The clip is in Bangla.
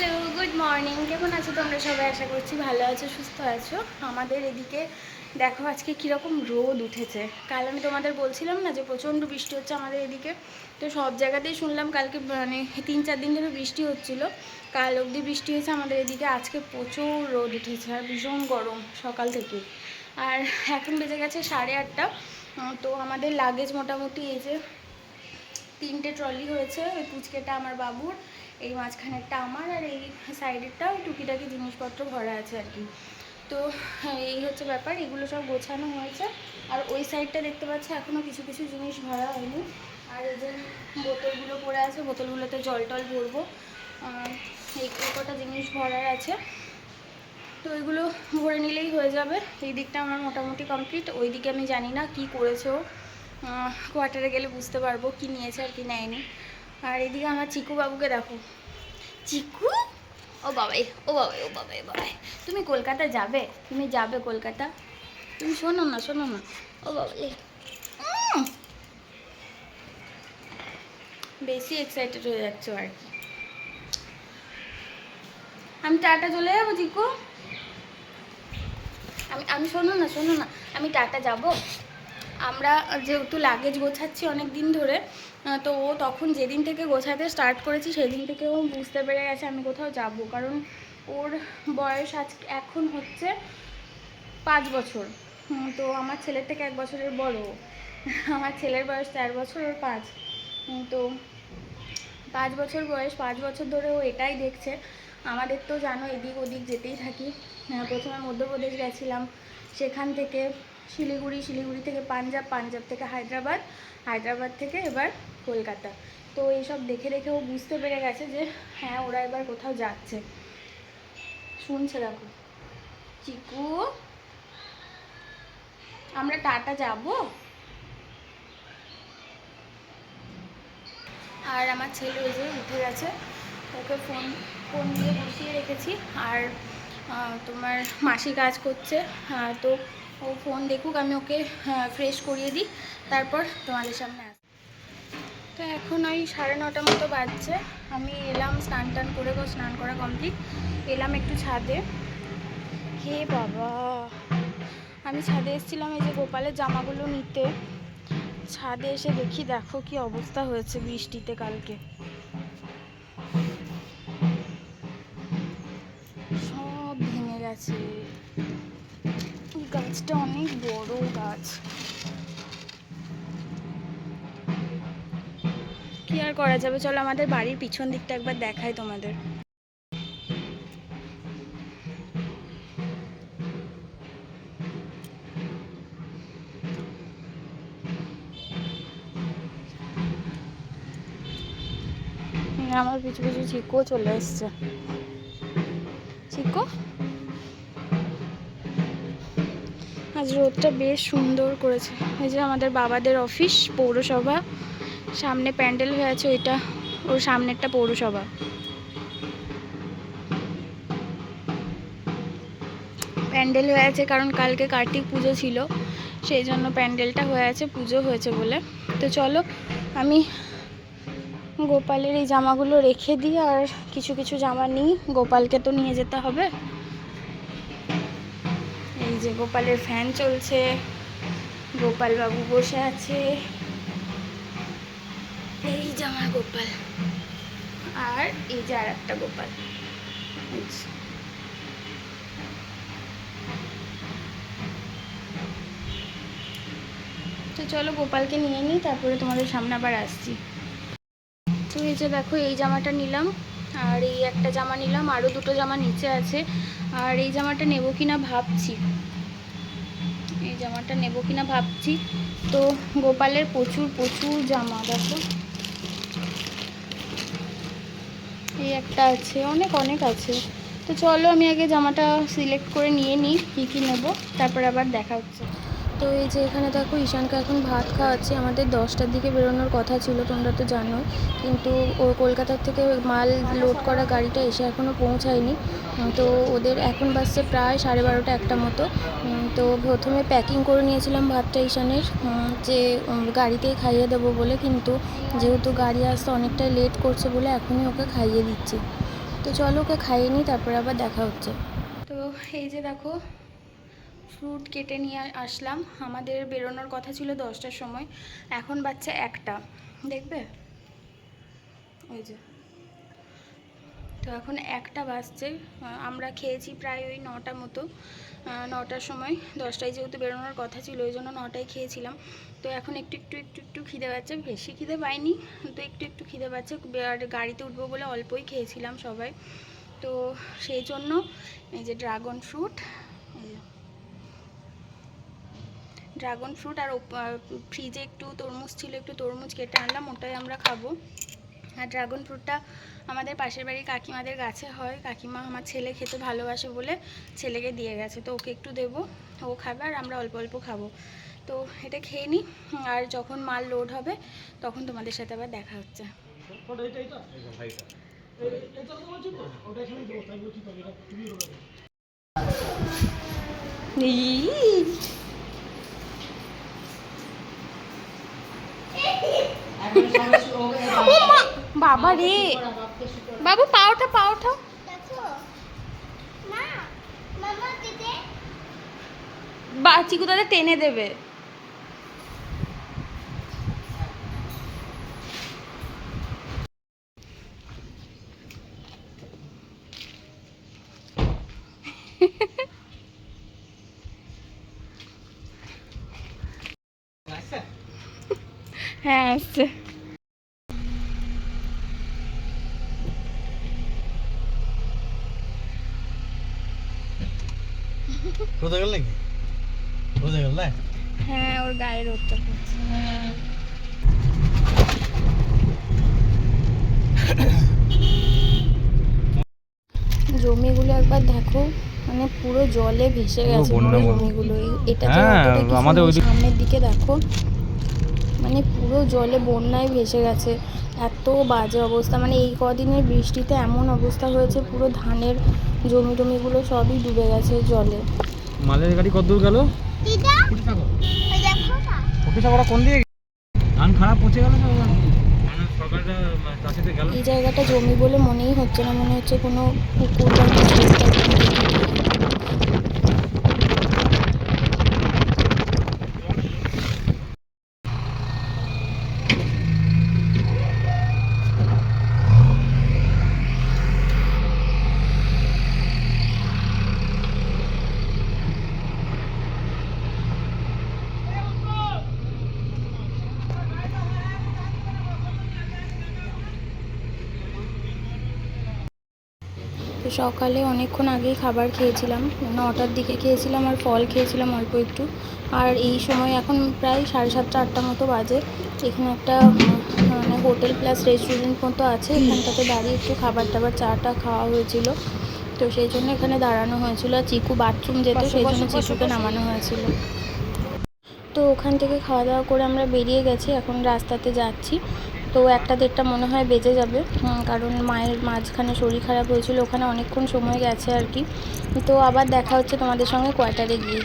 হ্যালো গুড মর্নিং কেমন আছো তোমরা সবাই? আশা করছি ভালো আছো, সুস্থ আছো। আমাদের এদিকে দেখো আজকে কীরকম রোদ উঠেছে। কাল আমি তোমাদের বলছিলাম না যে প্রচণ্ড বৃষ্টি হচ্ছে আমাদের এদিকে। তো সব জায়গাতেই শুনলাম কালকে মানে তিন চার দিন ধরে বৃষ্টি হচ্ছিল। কাল অবধি বৃষ্টি হয়েছে আমাদের এদিকে। আজকে প্রচুর রোদ উঠেছে, আর ভীষণ গরম সকাল থেকে আর এখন বেজে গেছে সাড়ে আটটা। তো আমাদের লাগেজ মোটামুটি এই যে তিনটে ট্রলি হয়েছে, ওই পুচকেটা আমার বাবুর। এই মাঝখানেরটা আমার আর এই সাইডেরটা ওই টুকিটাকি জিনিসপত্র ভরা আছে আর কি। তো এই হচ্ছে ব্যাপার, এগুলো সব গোছানো হয়েছে। আর ওই সাইডটা দেখতে পাচ্ছি এখনও কিছু কিছু জিনিস ভরা হয়নি। আর এই যে বোতলগুলো পড়ে আছে, বোতলগুলোতে জল টল ভরবো। এই কটা জিনিস ভরার আছে। তো এগুলো ভরে নিলেই হয়ে যাবে। এই দিকটা আমার মোটামুটি কমপ্লিট। ওই দিকে আমি জানি না কি করেছে ও। কোয়ার্টারে গেলে বুঝতে পারব কি নিয়েছে আর কি নেয়নি। আর এদিকে আমার চিকু বাবুকে দেখো। চিকু? ও বাবাই ও বাবাই ও বাবাই বাবাই। তুমি কলকাতা যাবে? তুমি যাবে কলকাতা? তুমি শোনো না শোনো না। ও বাবাই। বেশি এক্সাইটেড হয়ে যাচ্ছে আর কি। আমি টাটা চলে যাব, চিকু? আমি আমি শোনো না শোনো না। আমি টাটা যাব? আমরা যেহেতু লাগেজ গোছাচ্ছি অনেক দিন ধরে তো ও তখন যেদিন থেকে গোছাতে স্টার্ট করেছি, সেদিন থেকে ও বুঝতে পেরে গেছে আমি কোথাও যাব। কারণ ওর বয়স আজ এখন হচ্ছে পাঁচ বছর। তো আমার ছেলের থেকে এক বছরের বড় আমার ছেলের বয়স চার বছর, ওর পাঁচ। তো পাঁচ বছর বয়স, পাঁচ বছর ধরে ও এটাই দেখছে। আমাদের তো জানো এদিক ওদিক যেতেই থাকি। প্রথমে মধ্যপ্রদেশ গেছিলাম, সেখান থেকে শিলিগুড়ি শিলিগুড়ি থেকে পাঞ্জাব পাঞ্জাব থেকে হায়দ্রাবাদ হায়দ্রাবাদ থেকে এবার কলকাতা। তো এইসব দেখে দেখে ও বুঝতে পেরে গেছে যে হ্যাঁ ওরা এবার কোথাও যাচ্ছে। শুনছে দেখো। চিকু, আমরা টাটা যাব? আর আমার ছেলে ওই যে উঠে গেছে, ওকে ফোন ফোন দিয়ে বসিয়ে রেখেছি। আর তোমার মাসি কাজ করছে তো ও ফোন দেখুক, আমি ওকে ফ্রেশ করিয়ে দিই। তারপর তোমাদের সামনে আস তো এখন ওই সাড়ে নটা মতো বাজছে। আমি এলাম, স্নান টান করে স্নান করা কমপ্লিট এলাম একটু ছাদে। হে বাবা! আমি ছাদে এসেছিলাম এই যে গোপালের জামাগুলো নিতে। ছাদে এসে দেখি, দেখো কি অবস্থা হয়েছে বৃষ্টিতে কালকে। সব ভেঙে গেছে। গাছটা অনেক বড় গাছ। কি আর করা যাবে? চলো আমাদের বাড়ির পিছন দিকটা একবার দেখাই তোমাদের। হুম, আমার পিছু পিছু চিকো চলে এসছে। চিকো আজ রোদটা বেশ সুন্দর করেছে। এই যে আমাদের বাবাদের অফিস পৌরসভা। সামনে প্যান্ডেল হয়ে আছে ওইটা ওর সামনেরটা পৌরসভা। প্যান্ডেল হয়ে আছে কারণ কালকে কার্তিক পুজো ছিল, সেই জন্য প্যান্ডেলটা হয়ে আছে, পুজো হয়েছে বলে। তো চলো, আমি গোপালের এই জামাগুলো রেখে দিই, আর কিছু কিছু জামা নিই। গোপালকে তো নিয়ে যেতে হবে। যে গোপালের ফ্যান চলছে গোপাল বাবু বসে আছে। এই যে আমার গোপাল। আর এই যে আর একটা গোপাল তো চলো গোপালকে নিয়ে নিই, তারপরে তোমাদের সামনে আবার আসছি। তো এই যে দেখো, এই জামাটা নিলাম, আর এই একটা জামা নিলাম আরও দুটো জামা নিচে আছে। আর এই জামাটা নেব কিনা ভাবছি। এই জামাটা নেব কিনা ভাবছি। তো গোপালের প্রচুর প্রচুর জামা, দেখো। এই একটা আছে, অনেক অনেক আছে। তো চলো আমি আগে জামাটা সিলেক্ট করে নিয়ে নিই, কী কী নেব, তারপর আবার দেখা হচ্ছে। তো এই যে এখানে দেখো, ঈশানকে এখন ভাত খাওয়াচ্ছি। আমাদের দশটার দিকে বেরোনোর কথা ছিল, তোমরা তো জানো কিন্তু ও কলকাতার থেকে মাল লোড করা গাড়িটা এসে এখনও পৌঁছায়নি। তো ওদের এখন বাসছে প্রায় সাড়ে বারোটা একটা মতো। তো প্রথমে প্যাকিং করে নিয়েছিলাম ভাতটা ঈশানের। যে গাড়িতেই খাইয়ে দেবো বলে। কিন্তু যেহেতু গাড়ি আসতে অনেকটাই লেট করছে বলে এখনই ওকে খাইয়ে দিচ্ছি। তো চলো ওকে খাইয়ে নিই, তারপরে আবার দেখা হচ্ছে। তো এই যে দেখো ফ্রুট কেটে নিয়ে আসলাম। আমাদের বেরোনোর কথা ছিল দশটার সময়। এখন বাচ্চা একটা। দেখবে? ওই যে। তো এখন একটা বাজছে। আমরা খেয়েছি প্রায় ওই নটা মতো। নটার সময়। দশটায় যেহেতু বেরোনোর কথা ছিল, ওই জন্য নটায় খেয়েছিলাম। তো এখন একটু একটু একটু একটু খিদে পাচ্ছে। বেশি খিদে পাইনি, তো একটু একটু খিদে পাচ্ছে। আর গাড়িতে উঠবো বলে অল্পই খেয়েছিলাম সবাই। তো সেই জন্য এই যে ড্রাগন ফ্রুট ড্রাগন ফ্রুট আর ফ্রিজে একটু তরমুজ ছিল একটু তরমুজ কেটে আনলাম ওটাই আমরা খাব। আর ড্রাগন ফ্রুটটা আমাদের পাশের বাড়ির কাকিমাদের গাছে হয়। কাকিমা আমার ছেলে খেতে ভালোবাসে বলে ছেলেকে দিয়ে গেছে তো ওকে একটু দেবো ও খাবে আর আমরা অল্প অল্প খাব। তো এটা খেয়ে নিই আর যখন মাল লোড হবে তখন তোমাদের সাথে আবার দেখা হচ্ছে। ইস, ও মা, বাবা রে। বাবু পা ওঠা পা ওঠা বা চিকু দাদা টেনে দেবে। হ্যাঁ আসছে রোদে গেল নাকি? রোদে গেল না হ্যাঁ ওর গায়ে রোদটা পড়ছে জমিগুলো একবার দেখো মানে পুরো জলে ভেসে গেছে। জমিগুলো। এটা হ্যাঁ, আমাদের সামনের দিকে দেখো। মানে পুরো জলে বন্যায় ভেসে গেছে। এত বাজে অবস্থা। মানে এই কদিনের বৃষ্টিতে এমন অবস্থা হয়েছে পুরো ধানের জমি টমিগুলো সবই ডুবে গেছে জলে। মালের গাড়ি কত দূর গেল? দিদা ওই দেখো না। ফটি সাগরা কোন দিকে? ধান খারাপ পচে গেল না? সরকারটা চাষিতে গেল এই জায়গাটা জমি বলে মনেই হচ্ছে না। মনে হচ্ছে কোনো পুকুর বা সকালে অনেকক্ষণ আগেই খাবার খেয়েছিলাম। নটার দিকে খেয়েছিলাম আর ফল খেয়েছিলাম অল্প একটু। আর এই সময় এখন প্রায় সাড়ে সাতটা আটটা মতো বাজে। এখানে একটা মানে হোটেল প্লাস রেস্টুরেন্ট মতো আছে। এখানটাতে দাঁড়িয়ে একটু খাবার টাবার চাটা খাওয়া হয়েছিল। তো সেই জন্য এখানে দাঁড়ানো হয়েছিল। আর চিকু বাথরুম যেত সেই জন্য চিকুকে নামানো হয়েছিল। তো ওখান থেকে খাওয়া দাওয়া করে আমরা বেরিয়ে গেছি। এখন রাস্তাতে যাচ্ছি। তো একটা দেড়টা মনে হয় বেজে যাবে কারণ মায়ের মাঝখানে শরীর খারাপ হয়েছিল, ওখানে অনেকক্ষণ সময় গেছে আর কি। তো আবার দেখা হচ্ছে তোমাদের সঙ্গে কোয়ার্টারে গিয়ে।